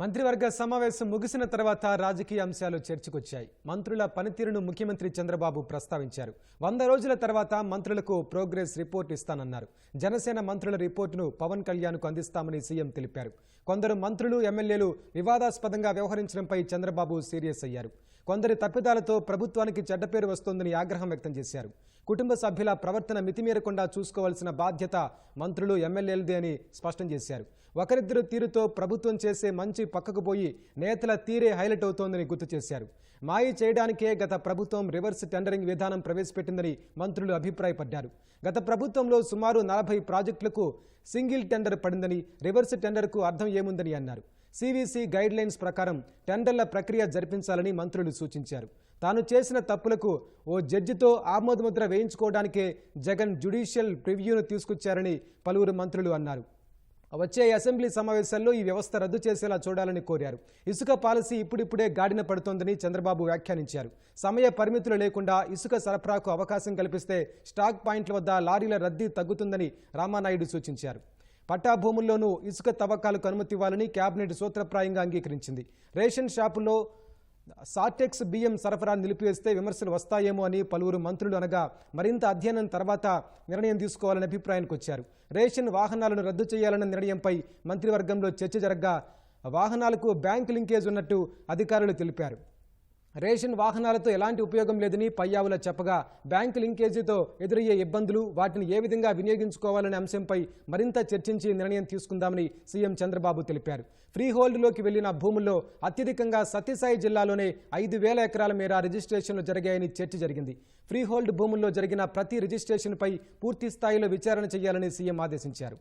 మంత్రివర్గ సమావేశం ముగిసిన తర్వాత రాజకీయ అంశాలు చర్చకొచ్చాయి. మంత్రుల పనితీరును ముఖ్యమంత్రి చంద్రబాబు ప్రస్తావించారు. వంద రోజుల తర్వాత మంత్రులకు ప్రోగ్రెస్ రిపోర్ట్ ఇస్తానన్నారు. జనసేన మంత్రుల రిపోర్టును పవన్ కళ్యాణ్కు అందిస్తామని సీఎం తెలిపారు. కొందరు మంత్రులు ఎమ్మెల్యేలు వివాదాస్పదంగా వ్యవహరించడంపై చంద్రబాబు సీరియస్ అయ్యారు. కొందరి తప్పిదాలతో ప్రభుత్వానికి చెడ్డ పేరు వస్తోందని ఆగ్రహం వ్యక్తం చేశారు. కుటుంబ సభ్యుల ప్రవర్తన మితిమీరకుండా చూసుకోవాల్సిన బాధ్యత మంత్రులు ఎమ్మెల్యేలదే అని స్పష్టం చేశారు. ఒకరిద్దరు తీరుతో ప్రభుత్వం చేసే మంచి పక్కకు పోయి నేతల తీరే హైలైట్ అవుతోందని గుర్తు చేశారు. మాయ చేయడానికే గత ప్రభుత్వం రివర్స్ టెండరింగ్ విధానం ప్రవేశపెట్టిందని మంత్రులు అభిప్రాయపడ్డారు. గత ప్రభుత్వంలో సుమారు నలభై ప్రాజెక్టులకు సింగిల్ టెండర్ పడిందని రివర్స్ టెండర్కు అర్థం ఏముందని అన్నారు. సివిసి గైడ్ లైన్స్ ప్రకారం టెండర్ల ప్రక్రియ జరిపించాలని మంత్రులు సూచించారు. తాను చేసిన తప్పులకు ఓ జడ్జితో ఆమోదముద్ర వేయించుకోవడానికే జగన్ జ్యుడిషియల్ ప్రివ్యూను తీసుకొచ్చారని పలువురు మంత్రులు అన్నారు. వచ్చే అసెంబ్లీ సమావేశాల్లో ఈ వ్యవస్థ రద్దు చేసేలా చూడాలని కోరారు. ఇసుక పాలసీ ఇప్పుడిప్పుడే గాడిన పడుతోందని చంద్రబాబు వ్యాఖ్యానించారు. సమయ పరిమితులు లేకుండా ఇసుక సరఫరాకు అవకాశం కల్పిస్తే స్టాక్ పాయింట్ల వద్ద లారీల రద్దీ తగ్గుతుందని రామానాయుడు సూచించారు. పట్టా భూముల్లోనూ ఇసుక తవ్వకాలకు అనుమతి ఇవ్వాలని కేబినెట్ సూత్రప్రాయంగా అంగీకరించింది. రేషన్ షాపుల్లో సాటెక్స్ బియ్యం సరఫరా నిలిపివేస్తే విమర్శలు వస్తాయేమో అని పలువురు మంత్రులు అనగా మరింత అధ్యయనం తర్వాత నిర్ణయం తీసుకోవాలని అభిప్రాయానికి వచ్చారు. రేషన్ వాహనాలను రద్దు చేయాలన్న నిర్ణయంపై మంత్రివర్గంలో చర్చ జరగ్గా వాహనాలకు బ్యాంక్ లింకేజ్ ఉన్నట్టు అధికారులు తెలిపారు. రేషన్ వాహనాలతో ఎలాంటి ఉపయోగం లేదని పయ్యావుల చెప్పగా బ్యాంకు లింకేజీతో ఎదురయ్యే ఇబ్బందులు వాటిని ఏ విధంగా వినియోగించుకోవాలనే అంశంపై మరింత చర్చించి నిర్ణయం తీసుకుందామని సీఎం చంద్రబాబు తెలిపారు. ఫ్రీ హోల్డ్లోకి వెళ్ళిన భూముల్లో అత్యధికంగా సత్యసాయి జిల్లాలోనే ఐదు వేల ఎకరాల మేర రిజిస్ట్రేషన్లు జరిగాయని చర్చ జరిగింది. ఫ్రీహోల్డ్ భూముల్లో జరిగిన ప్రతి రిజిస్ట్రేషన్పై పూర్తి స్థాయిలో విచారణ చేయాలని సీఎం ఆదేశించారు.